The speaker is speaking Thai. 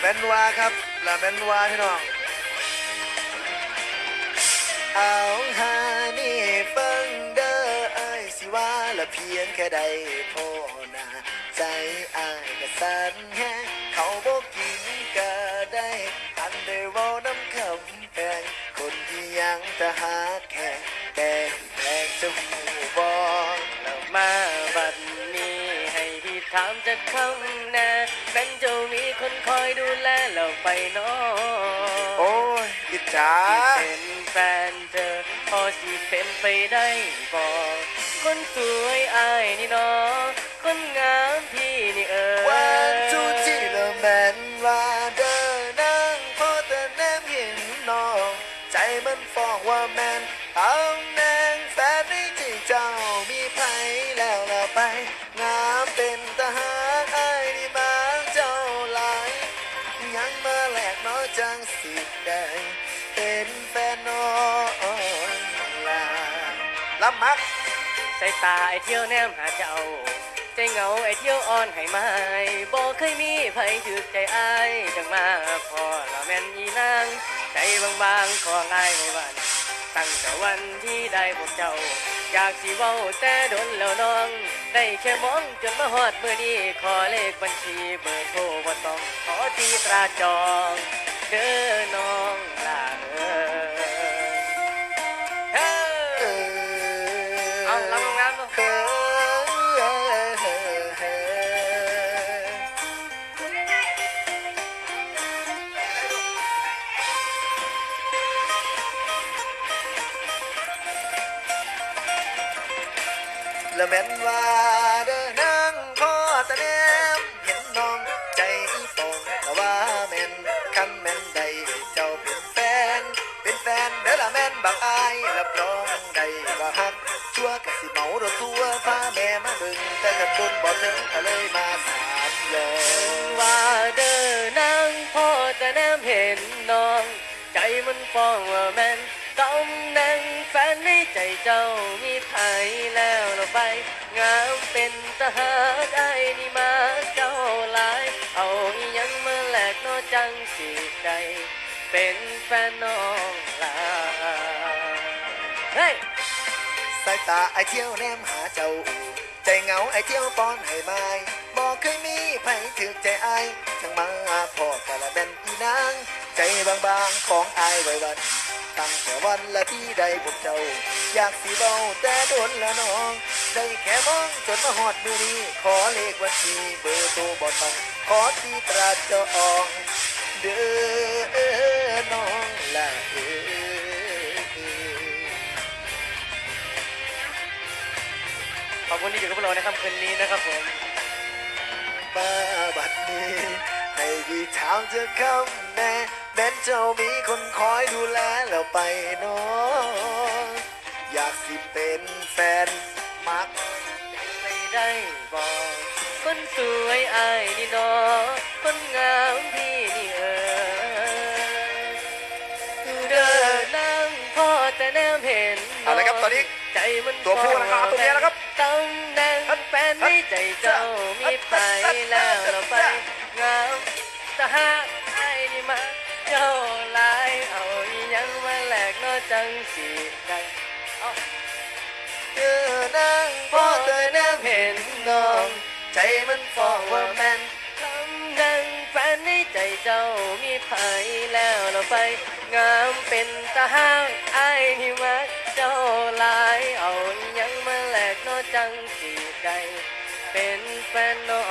แมนวาครับละแมนวาพี่น้อง เอาหานี่เบิ่งเด้อไอ้ายสิว่าละเพียงแค่ใดพอหนาใจอายก็สั่นแฮงเขาบอกกินก็ได้ทันได้เว้าน้ำคำแพงคนที่ยังจะหาแข่งแต่แพงจะหูบอแล้วมาบัดนี้ให้พี่ถามจะคำ แน่เป็นเจ้ามีคนคอยดูแลเราไปเนาะโอ้ยอิจฉาเป็นแฟนเธอพอสิเป็นไปได้บอกคนสวยอายนี่เนาะคนงามพี่นี่เออวันจูจีละแมนว่าเดินนั่งพอแต่แนมเห็นน้องใจมันฟ้องว่าแมนเอาแนงแฟนในใจเจ้ามีไผแล้วละไปงามเป็น เป็นแฟนน้องลารับมักใส่ตาไอเที่ยวแนมหาเจ้า ใจเหงาไอเที่ยวอ่อนให้ไม้บอกเคยมีไผถือใจอายจังมาพอละแม่นอีนาง ใจบางๆของอายไม่หวัน ตั้งแต่วันที่ได้พบเจ้า อยากสิเว้าแต่โดนแล้วน้อง ได้แค่มองจนมาฮอดมือนี้ขอเลขบัญชีเบอร์โทรบ่ต้องขอที่ตราจอง เด้อน้อง ละแม่นว่าเด้อนางพ่อตะแนมเห็นน้องใจอีฟองแต่ว่าแม่นคันแม่นใดเจ้าเป็นแฟน เป็นแฟนเด้อละแม่นบักอายรับรองได้ว่าฮักชั่วกะสิเมารถทัวร์พาแม่มาเบึงแต่กันบุญบ่ถึงก็เลยมาสามยว่าเดินนางพ่อต่แนมเห็นน้อง ใจมันฟ้องว่าแม่น ตำแหน่งแฟนในใจเจ้ามีไผแล้วเราไป งามเป็นทหารไอ้นี่มาเจ้าหลาย เอาอีหยังมาแลกนอจังสีใจเป็นแฟนน้องลาเฮ้ยสายตาไอเที่ยวแนมหาเจ้า ใจเหงาไอเที่ยวป้อนให้ไม้บอกเคยมีไผถึกใจไอยจังมาพอกะละแม่นอีนาง ใจบางๆของอายไว้วันตั้งแต่วันละที่ได้พบเจ้า อยากสิเบาแต่โดนละน้องได้แค่มองจนมาหอดมือนี้ขอเลขบัญชีเบอร์โทรบ่ต้องขอที่ตราจองเด้อน้องละเอ้ยขอบคุณที่อยู่กับพวกเราในค่ำคืนนี้นะครับผมมาบัดนี้ให้พี่ถามเธอคำแน่ แม้นเจ้ามีคนคอยดูแลแล้วไปเน้องอยากสิเป็นแฟนมักไม่ได้บอกคนสวยอายนี่เนอคนงามพี่นี่เออเดินนั่งพ่อแต่แนมเห็นเอาละครับตอนนี้ใจมันตัวผู้นะครับตัวเมียนะครับตำแหน่งแฟนในใจเจ้ามีไปแล้วเราไปงามทหารไอ้นี่มา เจ้าหลายเอาอีหยังมาแลกเนอจังสีได้เอาเออนั่งพ่อเธอแนมเห็นน้อง ใจมันฟ้องว่าแม่นคำแดงแฟนในใจเจ้ามีไผแล้วเราไป งามเป็นตาห้างไอ้ายที่มักเจ้าหลายเอาอิหยังมาแลกเนอจังสีใจเป็นแฟนน้อง